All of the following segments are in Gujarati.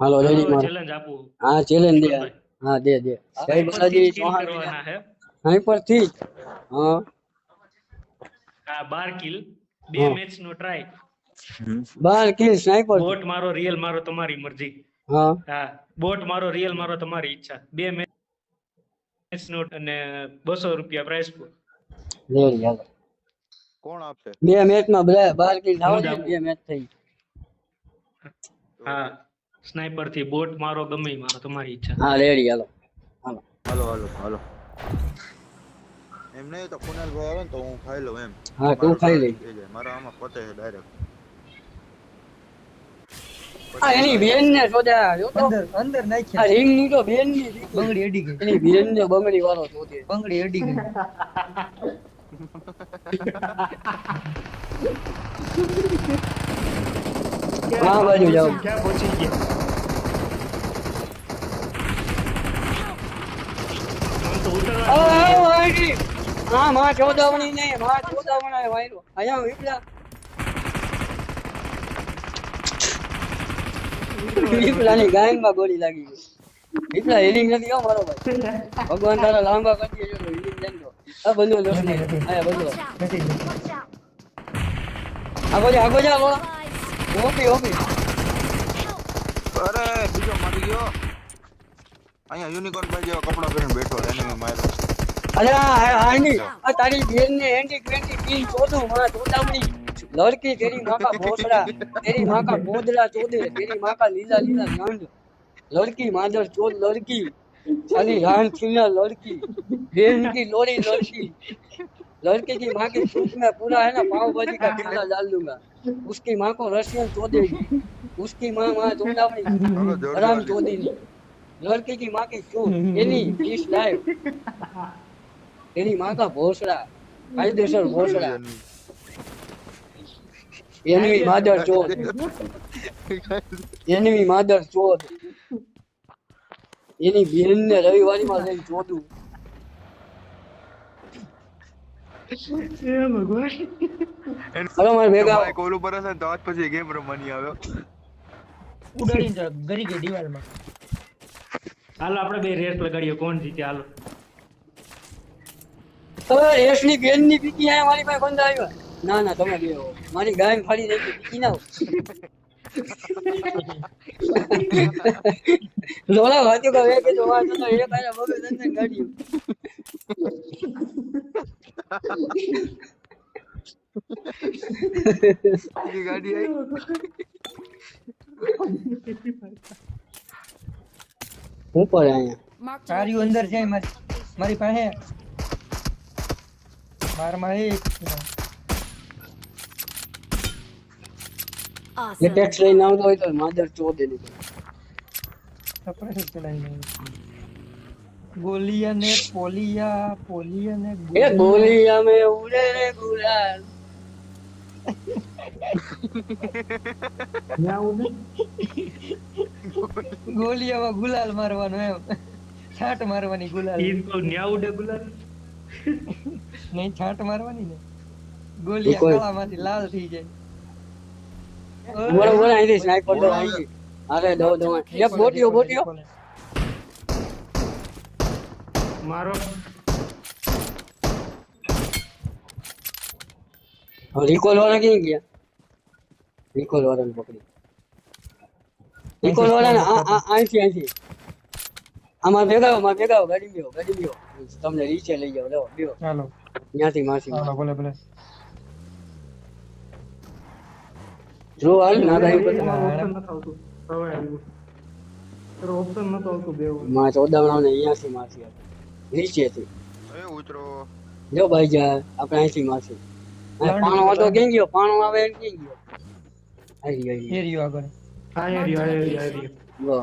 હાલો રેડી માર ચેલેન્જ આપું. હા ચેલેન્જ દે. હા દે દે. જય બાલાજી ચૌહાણ હે. થી જ હા. આ 12 કિલ બે મેચ નો ટ્રાય બાર કિલ સ્નાઈપર બોટ મારો રિયલ મારો તમારી મરજી. હા. હા બોટ મારો રિયલ મારો તમારી ઈચ્છા. બે મેચ નો અને 200 રૂપિયા પ્રાઇસ લે હાલો. કોણ આપશે? બે મેચમાં બધા બાર કિલ થાવ હું. બે મેચ થઈ. હા. સ્નાઈપરથી બોટ મારો ગમે મારો તમારી ઈચ્છા. હા રેડી હાલો. હાલો. હાલો હાલો હાલો. એમ નહીં તો કુનાલભાઈ આવે ને તો હું ખાઈ લઉં એમ. હા તું ખાઈ લે મારા આમાં પતે છે ડાયરેક્ટ આ એની બેન ને શોધ્યા જો તો. અંદર અંદર આ નાખ્યા રિંગની તો બેનની બંગડી અડી ગઈ. એની બેન ને બંગડી વાળો શોધે બંગડી અડી ગઈ. હા બાજુ જાઓ ક્યાં પહોંચી ગયા આમ તો ઉતરવા આ, આ, વાયરી. હા માં ચોદાવણી ને માં ચોદાવણા વાયરો અહીંયા વિપલા વિપલાની ગાયનમાં ગોળી લાગી ગઈ વિપલા હિલિંગ નથી હો મારો ભાઈ ભગવાન તારા લાંબા કરી દેજો હિલિંગ આ. આયા નથી Watch out! આગો જા આગો જા! ઓપી ઓપી અરે બીજો મરી ગયો અહીંયા યુનિકોર્ન ભાઈ જેવો કપડો પહેરીને બેઠો એને માર્યો અરે હાંડી આ તારી બેન ને એન્ટી 20 પિન 14 માં ચોદામણી લડકી તેરી માકા ભોસડા તેરી માકા બોદલા ચોદે તેરી માકા લીલા લીલા ગાંડ લડકી માદર ચોદ લડકી ચાલી રાણ છીના લડકી બેન કી લોરી લડકી लड़की लड़के की माँ के सूप में पूरा है ना पाव भाजी का ठेला डाल दूंगा उसकी माँ को रशियन चोदेगी उसकी माँ माँ चोदावणी હાલો જોરદાર हराम चोदेगी लड़के की माँ की सूप एनी दिस लाइफ तेरी माँ का भोसड़ा कायदेसर भोसड़ा એનવી માદર ચોદ એનવી માદર ચોદ એની બેન ને રવિવારી માં લઈને હલો મારે ભેગા આવો. કોલ ઉપર હશે તો આજ પછી ગેમ રમવાની આવ્યો ઉડાડી તો ગરી ગઈ દિવાલમાં. હાલો આપણે બે રેસ લગાડીએ. કોણ જીતે? હાલો. તમે રેસની બેનની પીકી આયા મારી પાસે બંધ આવ્યો. ના ના તમે બે મારી ગાય ફાડી નાખી પીકી ના લોલા વાત્યો કે વે કે જો વાત તો એક આયા બબે દંદન ગાડી બીજી ગાડી આવી ઉપર અહીંયા Marked a સારી અંદર જાય મારી મારી પાસે મારમાં એક Awesome. એટેક્સ લઈને આવતો હોય તો માદર ચોદે નહીં સપ્રેસ જ ચલાવી લઈએ. ગોલિયા ને પોલિયા પોલિયા ને એ બોલી અમે ઉડે રે ગુલાલ. ગોલિયામાં ગુલાલ મારવાનો એમ. છાટ મારવાની ગુલાલ. ઈ તો ન્યા ઉડે ગુલાલ. નહીં છાટ મારવાની ને. ગોલિયા કાળામાંથી લાલ થઈ જાય. બોલો બોલો અહીંથી સ્નાઈપર તો અહીંથી. અરે દો દો એક બોટિયો બોટીઓ મારો રિકોલ વાળા ક્યાં ગયા? રિકોલ વાળાને પકડી. રિકોલ વાળાને આ આ અહીંથી અહીંથી આમાં ભેગાઓ માં ભેગા ગાડી બેહો ગાડી બેહો તમને નીચે લઈ જાવ લેવો બેહો ચાલો. ત્યાંથી માસી. ચાલો ભલે ભલે. જો હાલ ના ગાડી પર ઓપ્શન નથી આવતું. હવે આવ્યું. તારો ઓપ્શન નતો આવતું બે માં ચોદાવણા ને અહીંયાથી માસી હતી નીચેથી ઉતરો. જો ભાઈ જા આપણે અહીંથી માસી આ પાણો હતો કેમ ગયો? પાણો આવે એમ કેમ ગયો? આવી રહ્યો આવી રહ્યો આગળ. હા યાર યાર યાર યાર ગયો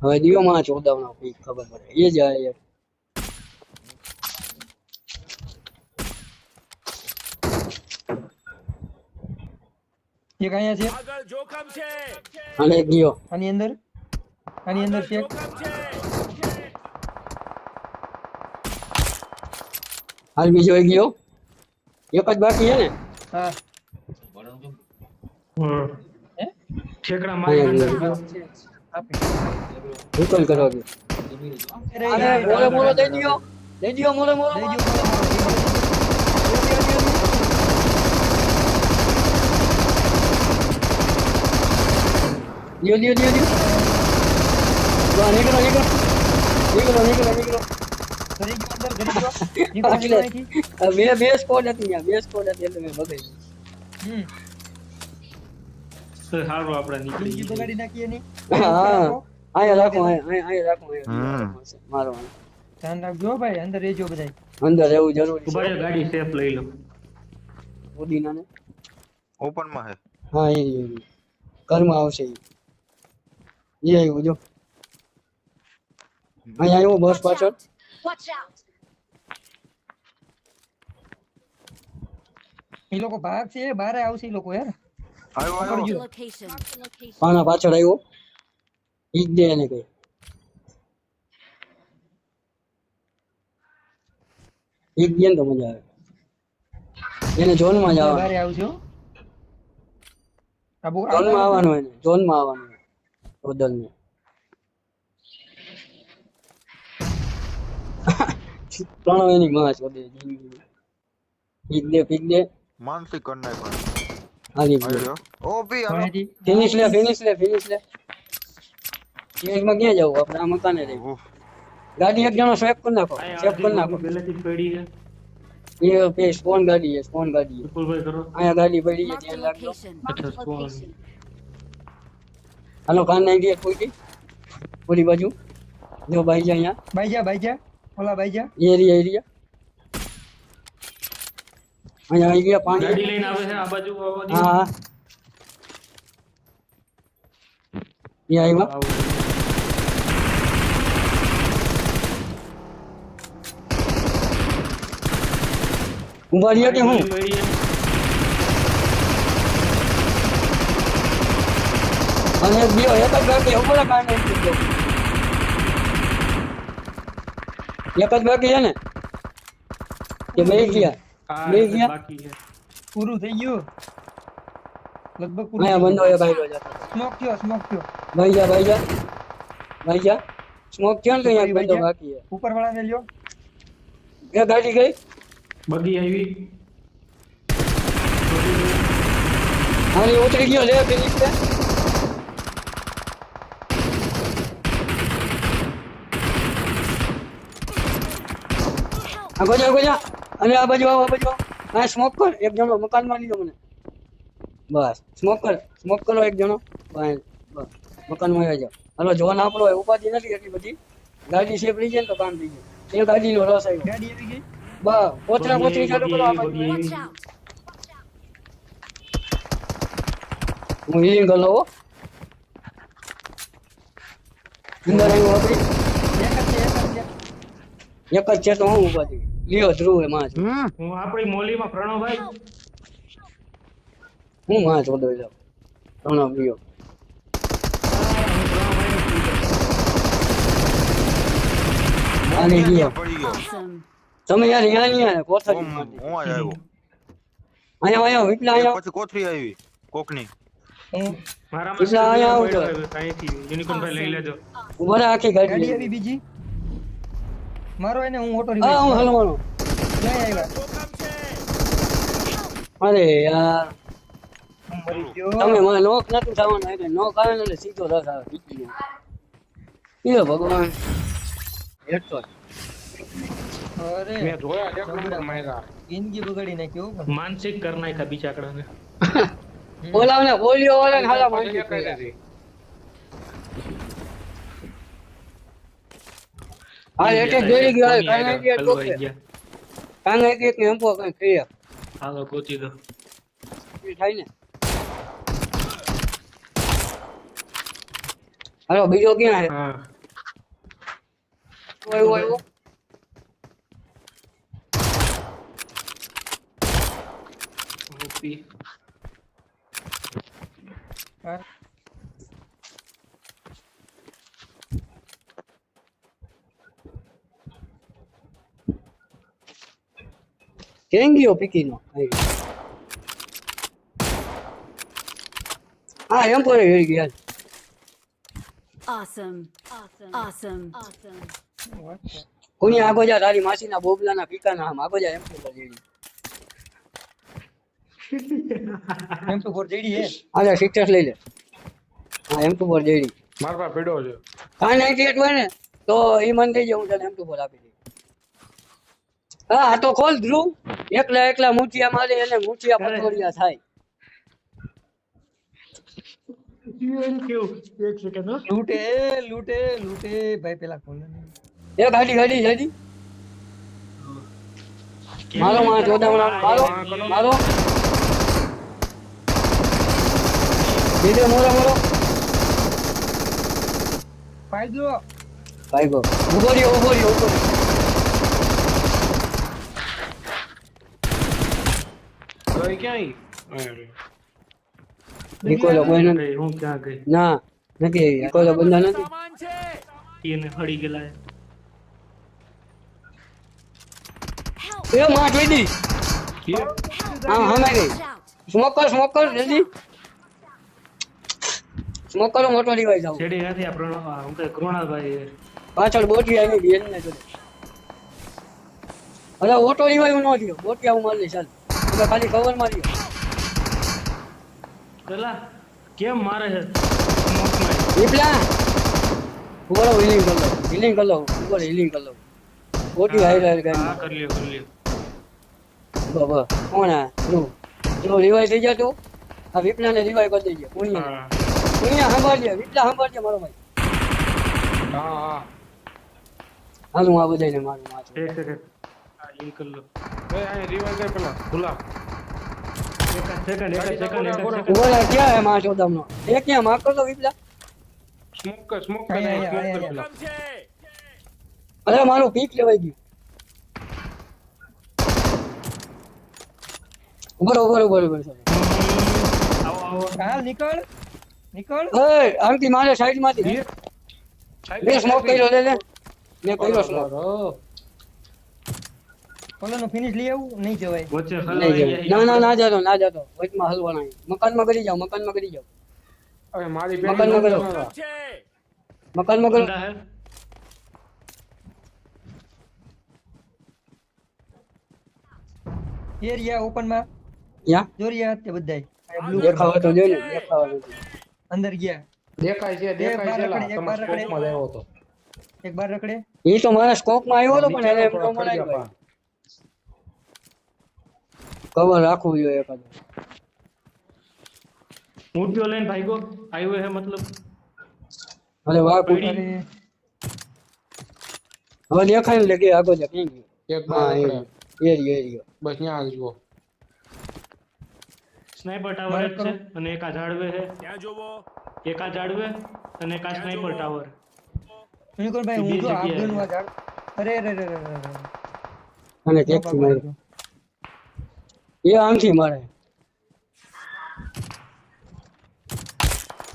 હવે દિયો માં ચોદાવણા કઈ ખબર પડે. એ જાય એક અહીંયા છે. અને ગયો. આની અંદર? આની અંદર છે. એક. હાલ બીજો એક ગયો. એક જ બાકી છે ને? હા. ઠેકડા મારી અંદર વિકલ કરો કે અને મોરે દઈ દ્યો, મોરે મોરો, દઈ દ્યો. દ્યો દ્યો વાહ, નીકળો નીકળો. નીકળો નીકળો નીકળો. ઘરે ગયો અંદર, ઘરે ગયો. નીકળો, નીકળો. અહીંથી. આ બે બે સ્કોડ હતી ત્યાં. બે સ્કોડ હતી એટલે મેં બગાડી હમ. તો સારું આપણે નીકળી જિંદગી બગાડી નાખીએ નહીં. હા અહીંયા રાખો મારો ધ્યાન રાખજો ભાઈ અંદર રહેજો બધાય. અંદર રહેવું જરૂરી ઊભા છે રહો, ગાડી સેફ લઈ લો. પુદીનાને ઓપનમાં હે. હા એ. ઘરમાં આવશે એ. એ આવ્યું જો. અહીંયા આવ્યું બસ પાછળ. એ લોકો ભાગ છે બારે આવશે એ લોકો યાર. પાના પાછળ આવ્યો ઈ દે એને કઈ. એક દે ને તો મજા આવે. એને ઝોનમાં જ આવવાનું. બારે આવજો હો આ બહુ આવવાનું એને ઝોનમાં આવવાનું. બદલને ત્રણ એની માં શોધે જિંદગીમાં. પીક દે પીક દે માનસિક કરી નાખ્યો હાલી ગયો આવ્યો ઓપી હાલો. ફિનિશ લે ફિનિશ લે ફિનિશ લે ફિનિશમાં ક્યાં જવું આપણે આ મકાને રહી. ગાડી એક જણો સ્વેપ કરી નાખો સ્વેપ કરી નાખો પહેલેથી પડી છે એ પે સ્પોન ગાડી છે સ્પોન ગાડી છે વિપુલભાઈ કરો અહીંયા ગાડી પડી છે Marked a ધ્યાન રાખજો location. Marked a Just one. location. હાલો કાન નાખી દે પૂરી પૂરી બાજુ. જો ભાઈ છે અહીંયા. બાઈ જા બાઈ જા. ઓલા બાઈ જા. એરિયા એરિયા અહીંયા આવી ગયા પાણી ગાડી લઈને આવે છે આ બાજુ આ બાજુ હા હા. એ આવ્યા. આવું. ઊભા રહ્યા કે હું? પડી છે. અને એક બીજો એક જ બાકી ઊભા કાન નાખી દો એક જ બાકી છે ને કે બે ગયા આ બે ગયા બાકી છે પૂરું થઈ ગયું લગભગ પૂરું અહીંયા બંધો એ ભાઈ જતો સ્મોક થયો સ્મોક થયો ભાઈ જા ભાઈ જા ભાઈ જા સ્મોક થયો ને તો અહીંયા બંધો બાકી છે ઉપર વાળાને લ્યો એ ગાડી ગઈ બગી આવી હાલી ઉતરી ગયો લે ફિનિશ છે આ ગોજા ગોજા. અને આ બાજુ આવો આ બાજુ હા સ્મોક કર. એક જણો મકાનમાં લીધો મને. બસ. સ્મોક કર. સ્મોક કરો એક જણો. બસ. મકાનમાં આવી જાઓ. હાલો જોન આપણો ઉપાધિ નથી એટલી બધી. ગાડી સેફ રહી જાય તો કામ થઈ જાય. એ ગાડીનો રસ આવ્યો. ગાડી આવી ગઈ? બસ. પોતરા પોતરી ચાલુ કરો આ બાજુ! હું હિલિંગ કરી લઉં. અંદર આવ્યું એક જ છે જ જ તો હું ઊભા થઈ લ્યો ધ્રુવ એ માં હું આપણી મોલીમાં પ્રણવભાઈ. હું માં ચોદો લ્યો પ્રણવ લ્યો. આને Awesome. તમે યાર અહીંયા નહીં આયા કોથળી હું આવ્યો. અહીંયા અહીંયા વિપલા એક અહીંયા. પછી કોથરી આવી કોકની. મારા માં આયા આવજો. અહીંથી યુનિકોર્ન ભાઈ લઈ લેજો. ઉભરા આખી ગાડી. બીજી? મારો એને હું ઓટો હા હું રિવાઇઝ મારો નહીં આવ્યા અરે યાર. મરી ગયો. તમે મને નોક નતું થવાનું એટલે નોક આવે ને એટલે સીધો રસ આવે બીજી નો એ ભગવાન. એટલો અરે મેં જોયા છે માર્યા. જિંદગી બગાડી નાખી માનસિક કર નાખ્યા બિચાકડાને ઓલાને બોલ્યો વાળા ને હાલા માંડી હા એટલે જોઈ ગયો હાલ કાંઈ નાખી એટલે હલવાઈ ઓકે. ગયા. કાંઈ નાખી એટલે એમ કહો કાંઈ ખાઈએ. હાલો ગોતી દો એ થાય ને હાલો બીજો ક્યાં છે હા આવ્યો આવ્યો ઓપી. હા. કેમ pequeno? Aí. હા એમ પર હેરી ગયા. Awesome. Awesome. Awesome. કોની આગો જા તારી માસીના બોબલાના પીકાના આમ આગો જા એમ પર જેડી એમ તો ફોર જેડી હે આલે સિક્સર્સ લઈ લે હા એમ તો પર જેડી મારા પાસે પીડો છે કાઈ નાઇન્ટી એટ હોય ને તો એ મને દઈ હું તને એમ ટુ પર આપી દઈ હા આ તો ખોલ ધ્રુવ. એકલા એકલા મૂઠિયા મારે એને મૂઠિયા પટોળિયા થાય. લૂટે લૂટે લૂટે. ભાઈ પેલા ખોલે એ ગાડી ગાડી ગાડી. મારો માં ચોદામણા મારો મારો બીજો મોરો મોરો. ફાઈલ જો. ભાઈ ગો. ઊભો રહ્યો ઊભો રહ્યો ઊભો રહ્યો. તો એ ક્યાંય નિકોલો કોઈ નથી ગઈ, હું ક્યાં ગઈ? ના નથી નિકોલો બંધા નથી. એને હળી ગયેલા એ માં જોઈ હા હમે ગઈ. સ્મોક કર સ્મોક કર જલ્દી. સ્મોક કરો મોટો ડિવાઈસ આવો. છેડી નથી આ પ્રણવ? હું કઈ કૃણાલભાઈ પાછળ બોટી આવી બેન ને જોડે અરે ઓટો રિવાઈવ નો થયો. બોટી આવું મારી ચાલ. ખાલી કવર મારી પેલા કેમ મારે છે? વિપલા ઊભો હિલિંગ કર લો. હિલિંગ કર લો ઊભો રહો હિલિંગ કર લો. ઓટી હાઈ હાઈ હા કરી કરી લ્યો કરી લ્યો. બાબા કોણ આ? જો જો રિવાઈ થઈ જા તો? આ વિપલા ને રિવાઈ કરી દેજે. પુણ્યા. પુણ્યા સંભાળજે વિપલા સાંભળજે મારો ભાઈ. હા હા. હાલ હું આ બધાને મારું માથું એક સેકન્ડ આ લિંક કરી લો. અરે મારું પીક લેવાઈ ગયું. ઊભો રહો, ઊભો રહો, ઊભો રહો, ઊભો રહો. આવો આવો. હાલ નીકળ. નીકળ. એ આમથી મારે સાઈડમાંથી. બે સ્મોક કર્યો લે લે. મેં કર્યો સ્મોક ઓલાનો ફિનિશ લઈ આવું નહીં જવાય. વચ્ચે ના ના ના જતો ના જતો. વચમાં હલવાના નહીં. મકાનમાં કરી મકાન મકાનમાં કરી જાવ અરે મારી મકાનમાં પેલી કરો. મકાનમાં કરો. એરિયા ઓપનમાં યા? જોરિયા તે બધાય. દેખાવ તો જોઈ દેખાવા અંદર ગયા. દેખાય છે દેખાય છે લા, એક તમે બાર રખડે. સ્કોપમાં આવ્યો હતો એક બાર રખડે. એ તો મારા સ્કોપમાં આવ્યો હતો પણ એને એમ નીચે મળાય થોડા કવર રાખવું જોઈએ એકાદું. મૂર્તિઓ લઈને ભાઈગો આવ્યો હે મતલબ? અરે વાહ પડી. હવે દેખાય ને કે આગો જા ક્યાં ગયો એક હા એ એ રહ્યો, એ રહ્યો. બસ ત્યાં આવજો સ્નાઈપર ટાવર છે અને એક આ ઝાડવે છે એક આ ઝાડવે અને એક આ સ્નાઈપર ટાવર. યુનિકોર્ન ભાઈ હું તો. આફઘાન ઝાડ. અરે અરે અરે અરે, અરે અને ટેક્સી માર્યો એ આમથી મારે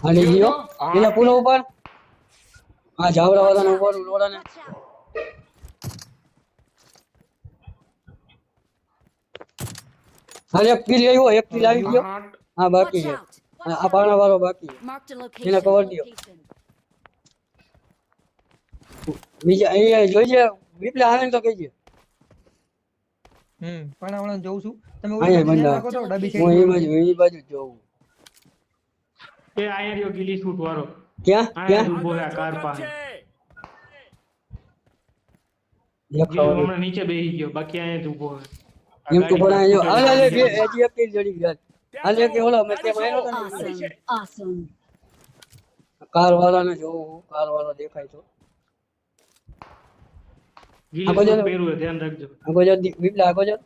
હાલી ગયો પેલા પુલો ઉપર આ જાવડા વાળાને ઉપર લોડાને Watch out. હાલ એક કિલ આવ્યો એક કિલ આવી ગયો આઠ હા બાકી Watch છે out. આ આ પાણા વાળો બાકી છે Marked a એને location. cover દ્યો. Location. બીજા અહીંયા જોઈજે વિપલા આવે ને તો કહેજે હમ પાણાવાળાને જોઉં છું તમે અહીંયા ઓલી બાજુ બંદા. નાખો તો ડાબી હું એ side બાજુ એ બાજુ જ જોઉં એ આયા રહ્યો ગીલી શૂટ વાળો ક્યાં આયા ક્યાં જ ઊભો છે આ કાર પાસે ગીલો દેખાવાનું હમણાં નીચે બેસી ગયો બાકી અહીંયા જ ઊભો છે આ એમ તો ગાડી પણ પાસે હાલ હાલ ઊભો બે છે. હજી એક કિલ જડી ગયા હાલ એક ઓલો મેં કે માર્યો તો ને Awesome. Awesome. કાર વાળાને જોઉં કાર વાળો દેખાય તો ધ્યાન રાખજો. આગો જા વિપલા આગો જા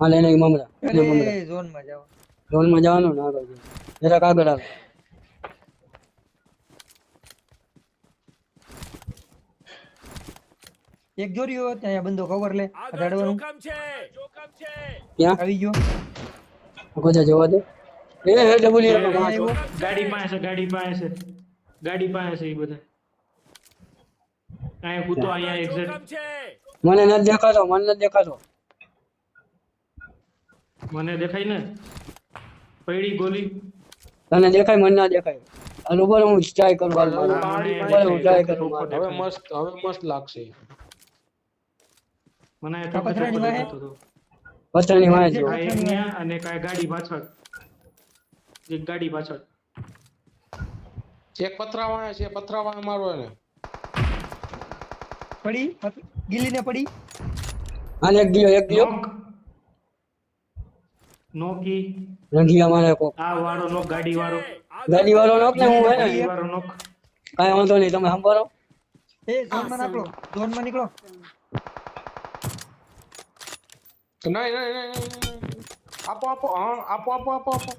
હાલ એને મમરા. એને મમરા. ઝોનમાં જાવ ઝોનમાં જવાનું ને આગળ. જવાનું. આગળ આવે. એક જોરિયો ત્યાં બંદો કવર લે અડાડવાનું ક્યાં? આવી ગયો. આગો જા જોવા દે. એ હે ડબલમાં ગાડી પાસે ગાડી પાસે છે ગાડી પાસે છે. એ બધા. અહીંયા હું તો અહીંયા એક્ઝેક્ટ મને ન દેખાતો મને ન દેખાતો. મને દેખાય ને? પડી ગોલી. તને દેખાય મને ના દેખાય. હાલ ઉપર હું ટ્રાય કરું હાલ હું try કરું હવે મસ્ત હવે મસ્ત લાગશે. મને પથરાની વાહે? દેખાતો હતો. જો. અને કાય ગાડી પાછળ. એક ગાડી પાછળ. એક પથરાવા છે પથરાવા મારો એને. પડી? ગીલી ને પડી? આને એક દિયો એક દિયો નોકી. રંગી અમારે કો આ વાળો નોક ગાડી વાળો ગાડી વાળો નોક ને હું ગાડી વાળો નોક. કાઈ વાંધો નહીં તમે સંભાળો. એ ઝોનમાં નીકળો. ઝોનમાં નીકળો નહીં નહીં, નહીં. આપો આપો આપો આપો આપો આપો.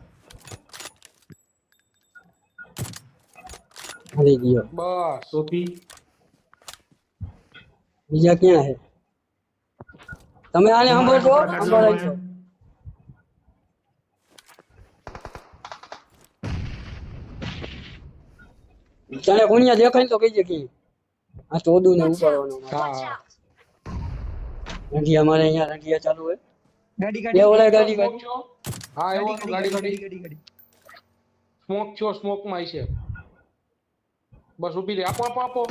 હારી ગયો બસ ટોપી બીજા ક્યાં છે તમે આને સંભાળજો સંભાળાય તને કોણિયા દેખાય ને તો કહીજે કે આ ચોદું ને ઉપાડવાનો હા રંગિયા મારે અહીંયા રંગિયા ચાલુ હોય ગાડી બે ગાડી ઓલા ગાડી સ્મોક ગાડી છો હા એવો ગાડી ગાડી ગાડી ગાડી સ્મોક છો સ્મોકમાં છે બસ ઊભી રહી આપો આપો આપો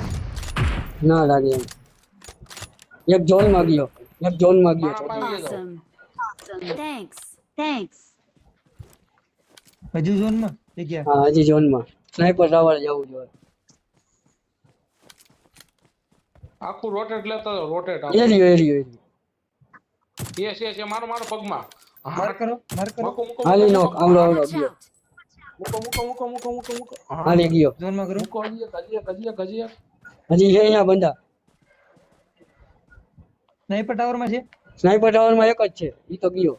ના લાગે એમ એક ઝોનમાં ગયો એક ઝોનમાં ગયો મારા પાસે આવી જાઓ. Awesome. Awesome. Thanks. Thanks. હજુ ઝોનમાં જગ્યા હા હજી ઝોનમાં સ્નાઈપર ટાવર જવું જોઈએ આખું રોટેટ લેતા જાઓ રોટેટ એરિયો એરિયો એરિયો યસ યસ મારો મારો પગમાં માર કરો માર કરો મૂકો મૂકો હાલી નોક આવડો આવડો Watch ગયો out. મૂકો મૂકો મૂકો મૂકો મૂકો મૂકો હા, હાલી ગયો ઝોનમાં કરો મૂકો હજી એક, હજી એક, હજી એક, હજી એક. હજી છે અહીંયા બંદા સ્નાઈપર ટાવરમાં છે સ્નાઈપર ટાવરમાં એક જ છે ઈ તો ગયો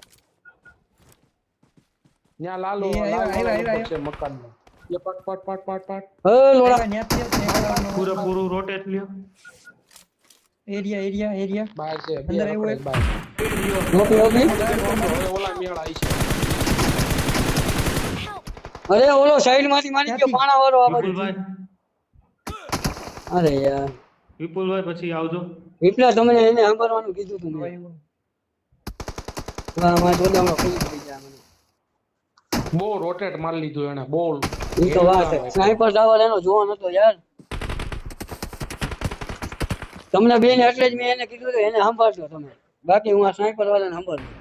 ન્યા લાલો એ આવ્યા, લાલો આવ્યા, ઉપર આવ્યા. છે મકાનમાં એ પટ પટ પટ પટ પટ હે લોડા આવ્યા, ન્યા જ છે, sniper ટાવર નો. પૂરેપૂરું રોટેટ લ્યો એરિયા એરિયા એરિયા બહાર છે બે અંદર આવ્યું રખડે બહાર. નોકી નોકી હવે ઓલા મેળ આવી છે અરે ઓલો સાઈડમાંથી મારી ગયો પાણા વાળો આ બાજુ. અરે યાર. વિપુલભાઈ પછી આવજો. વિપલા તમને એને સાંભળવાનું કીધું તું મારા જોડામાં મને. બહુ રોટેટ મારી લીધું એને બહુ ઈ તો વાત છે. સ્નાઈપર ટાવર એનો જોવો નતો યાર. તમને બેન એટલે જ મેં એને કીધું એને સંભાળજો તમે. બાકી હું આ સ્નાઈપર વાળાને સંભાળું.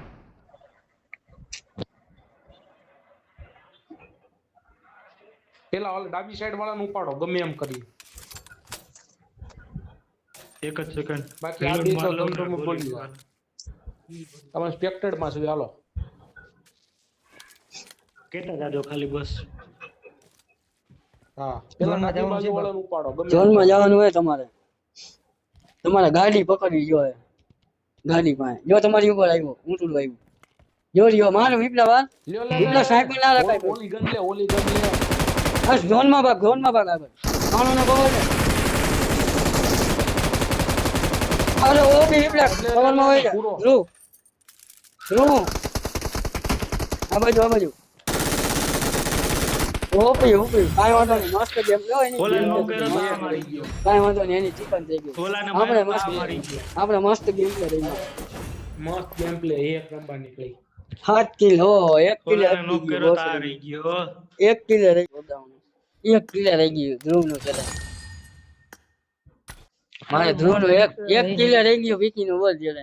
પેલા ઓલ ડાબી સાઈડ વાળાને ઉપાડો ગમે એમ કરી એક જ સેકન્ડ બાકી આ દિવસો ગમગમ બોલી તમે સ્પેક્ટેડમાં છો હાલો. કેતા જાજો ખાલી બસ? હા પેલા ડાબી જવાનું બાજુ વાળાને ઉપાડો ગમે એમ ઝોનમાં જવાનું હોય તમારે. તમારે ગાડી પકડવી જોઈએ ગાડી પાસે. જો તમારી ઉપર આવ્યો ઊંટું આવ્યું. જો રહ્યો મારો વિપલા વાર લ્યો, લે, લે, વિપલા લે. ના રખાય. ઓલી- ઓલી ગન લે ઓલી ગન લે બસ ઝોનમાં ભાગ ઝોનમાં ભાગ આગળ. કાણો ને કવર અરે ઓ બી વિપલા કવરમાં હોય જા પૂરો. ધ્રુવ. ધ્રુવ. આ બાજુ આ બાજુ. ઓપી ઓપી કાઈ વાંધો નહીં મસ્ત ગેમ લો એની ઓલા નો થઈ કર્યો તો મારી ગયો. કાઈ વાંધો નહીં એની ચિકન થઈ ગયું. ઓલાને આપણે મસ્ત મારી ગયો આપણે મસ્ત ગેમ રહી મસ્ત ગેમ પ્લે એક નંબર નીકળી સાત કિલો એક કિલો ઓલાને નો કર્યો તો આ રહી ગયો. એક કિલો રહી ગયું. એક કિલે રહી ગયું ધ્રુવનું પેલા. મારે ધ્રુવનું એક એક કિલે રહી ગયો વિકી નું બોલ જોડે